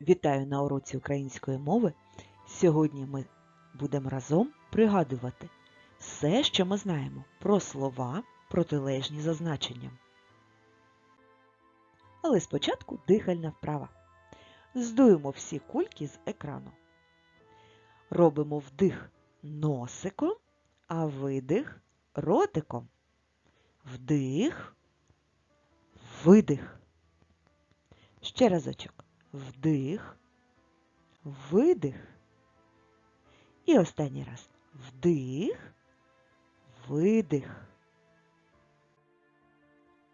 Вітаю на уроці української мови. Сьогодні ми будемо разом пригадувати все, що ми знаємо про слова, протилежні за значенням. Але спочатку дихальна вправа. Здуємо всі кульки з екрану. Робимо вдих носиком, а видих ротиком. Вдих, видих. Ще разочок. Вдих, видих. І останній раз. Вдих, видих.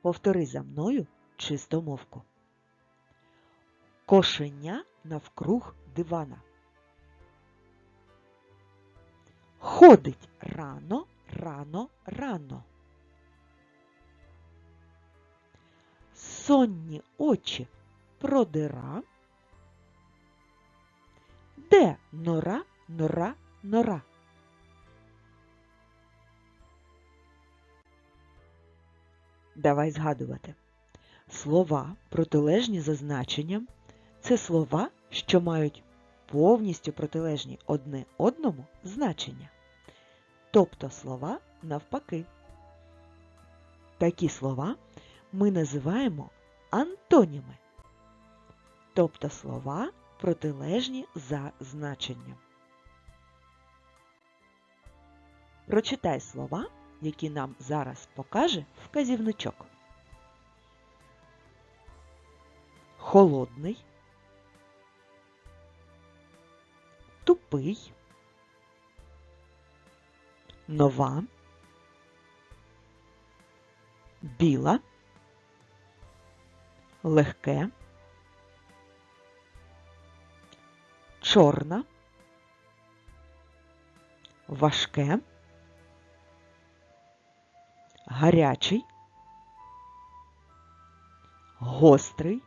Повтори за мною чистомовку. Кошеня навкруг дивана. Ходить рано, рано, рано. Сонні очі продира. Де нора, нора, нора? Давай згадувати. Слова, протилежні за значенням, це слова, що мають повністю протилежні одне одному значення. Тобто слова навпаки. Такі слова ми називаємо антоніми. Тобто слова протилежні за значенням. Прочитай слова, які нам зараз покаже вказівничок. Холодний, тупий, нова, біла, легке, чорна, важке, гарячий, гострий,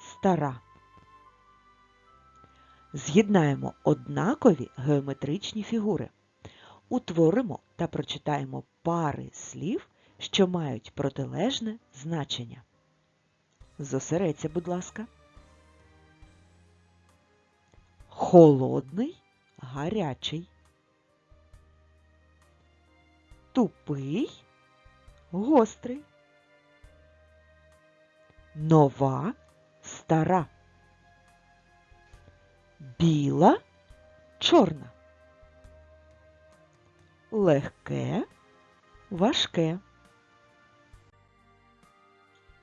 стара. З'єднаємо однакові геометричні фігури. Утворимо та прочитаємо пари слів, що мають протилежне значення. Зосередься, будь ласка. Холодний, гарячий. Тупий, гострий. Нова, стара. Біла, чорна. Легке, важке.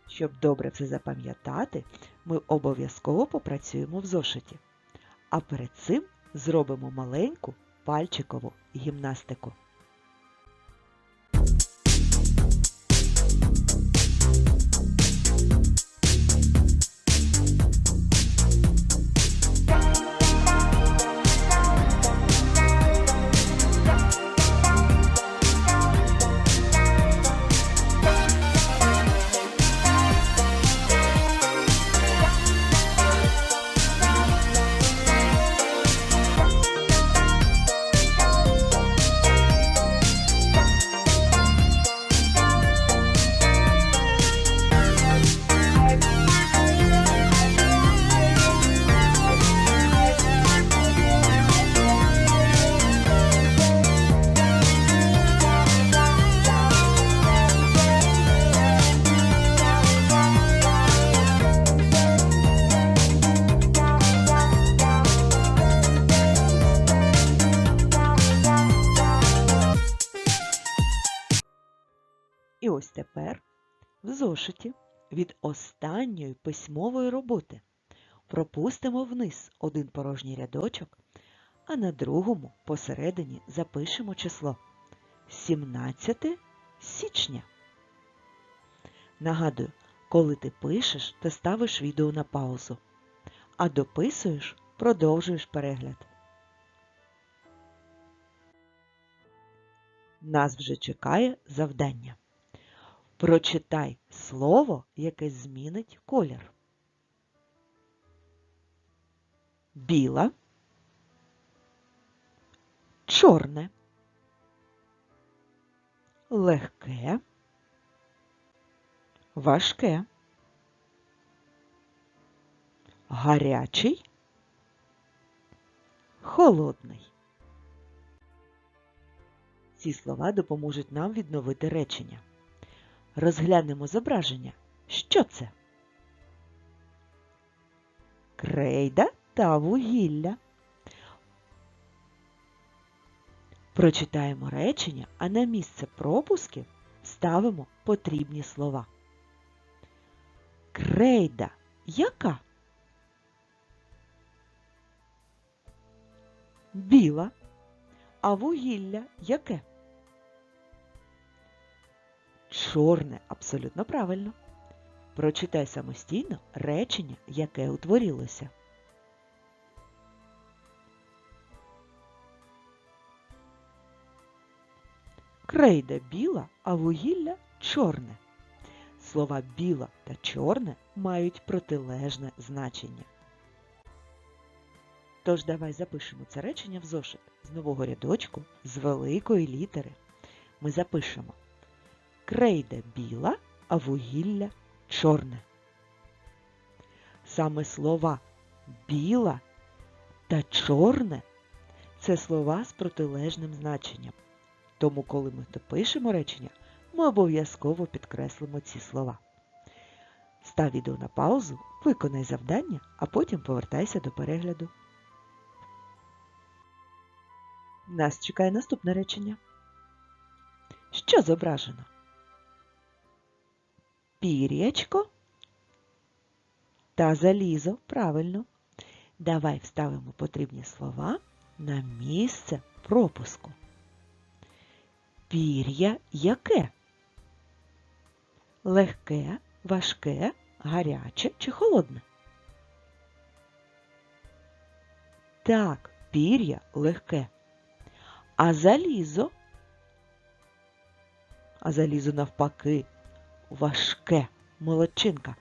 Щоб добре це запам'ятати, ми обов'язково попрацюємо в зошиті. А перед цим зробимо маленьку пальчикову гімнастику. В зошиті від останньої письмової роботи пропустимо вниз один порожній рядочок, а на другому посередині запишемо число 17 січня. Нагадую, коли ти пишеш, ти ставиш відео на паузу, а дописуєш, продовжуєш перегляд. Нас вже чекає завдання. Прочитай слово, яке змінить колір. Біла, чорне, легке, важке, гарячий, холодний. Ці слова допоможуть нам відновити речення. Розглянемо зображення. Що це? Крейда та вугілля. Прочитаємо речення, а на місце пропусків ставимо потрібні слова. Крейда яка? Біла. А вугілля яке? Чорне, абсолютно правильно. Прочитай самостійно речення, яке утворилося. Крейда біла, а вугілля чорне. Слова біла та чорне мають протилежне значення. Тож давай запишемо це речення в зошит з нового рядочку з великої літери. Ми запишемо Крейда біла, а вугілля чорне. Саме слова біла та чорне це слова з протилежним значенням. Тому, коли ми допишемо речення, ми обов'язково підкреслимо ці слова. Став відео на паузу, виконай завдання, а потім повертайся до перегляду. Нас чекає наступне речення. Що зображено? Пір'ячко та залізо. Правильно. Давай вставимо потрібні слова на місце пропуску. Пір'я яке? Легке, важке, гаряче чи холодне? Так, пір'я легке. А залізо? А залізо навпаки важке, молодчинка.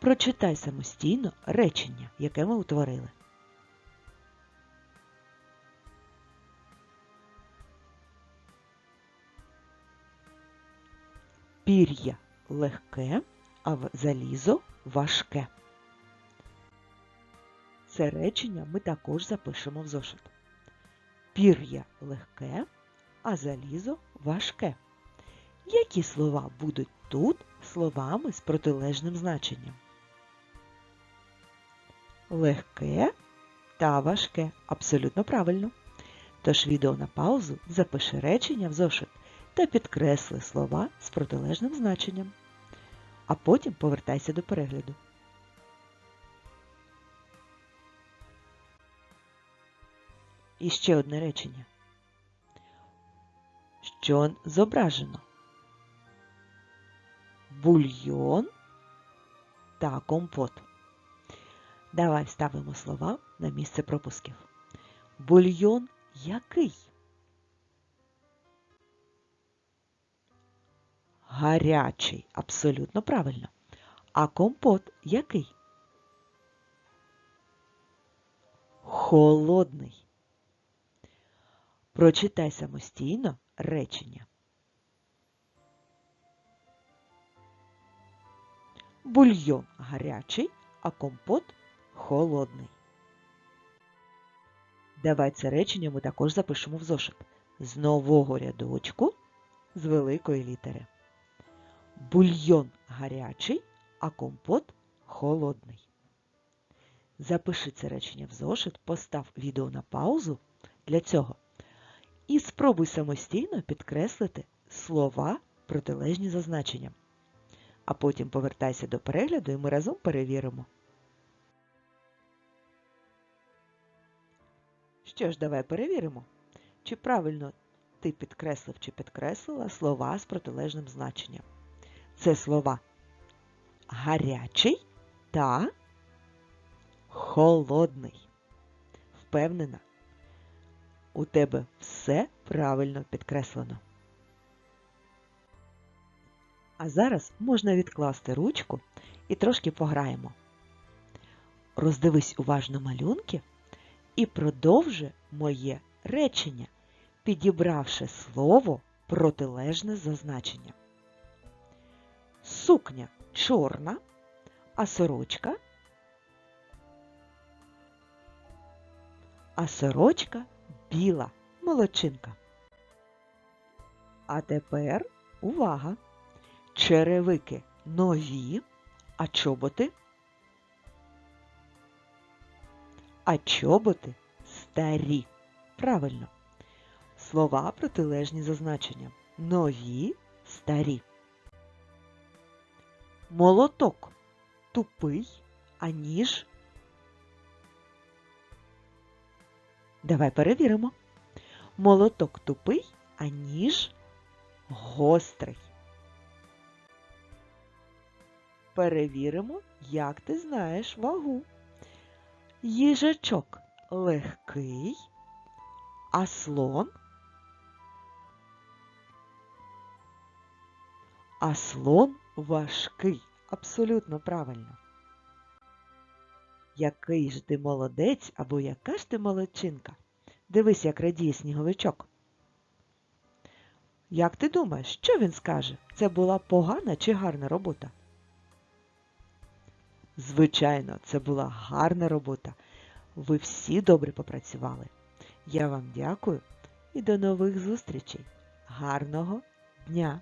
Прочитай самостійно речення, яке ми утворили. Пір'я легке, а залізо важке. Це речення ми також запишемо в зошит. Пір'я легке, а залізо важке. Які слова будуть тут словами з протилежним значенням? Легке та важке. Абсолютно правильно. Тож відео на паузу запиши речення в зошит та підкресли слова з протилежним значенням. А потім повертайся до перегляду. І ще одне речення. Що зображено? Бульйон та компот. Давай вставимо слова на місце пропусків. Бульйон який? Гарячий, абсолютно правильно. А компот який? Холодний. Прочитай самостійно речення. Бульйон гарячий, а компот холодний. Давай це речення ми також запишемо в зошит з нового рядочку з великої літери. Бульйон гарячий, а компот холодний. Запиши це речення в зошит, постав відео на паузу для цього і спробуй самостійно підкреслити слова протилежні за значенням. А потім повертайся до перегляду і ми разом перевіримо. Що ж, давай перевіримо, чи правильно ти підкреслив чи підкреслила слова з протилежним значенням. Це слова гарячий та холодний. Впевнена, у тебе все правильно підкреслено. А зараз можна відкласти ручку і трошки пограємо. Роздивись уважно малюнки і продовжи моє речення, підібравши слово протилежне за значенням. Сукня чорна, а сорочка а сорочка біла. Молодчинка. А тепер увага! Черевики нові, а чоботи? А чоботи старі. Правильно. Слова протилежні за значенням. Нові, старі. Молоток тупий, а ніж. Давай перевіримо. Молоток тупий, а ніж гострий. Перевіримо, як ти знаєш вагу. Їжачок легкий, а слон. А слон важкий. Абсолютно правильно. Який ж ти молодець або яка ж ти молодчинка? Дивись, як радіє сніговичок. Як ти думаєш, що він скаже? Це була погана чи гарна робота? Звичайно, це була гарна робота. Ви всі добре попрацювали. Я вам дякую і до нових зустрічей. Гарного дня!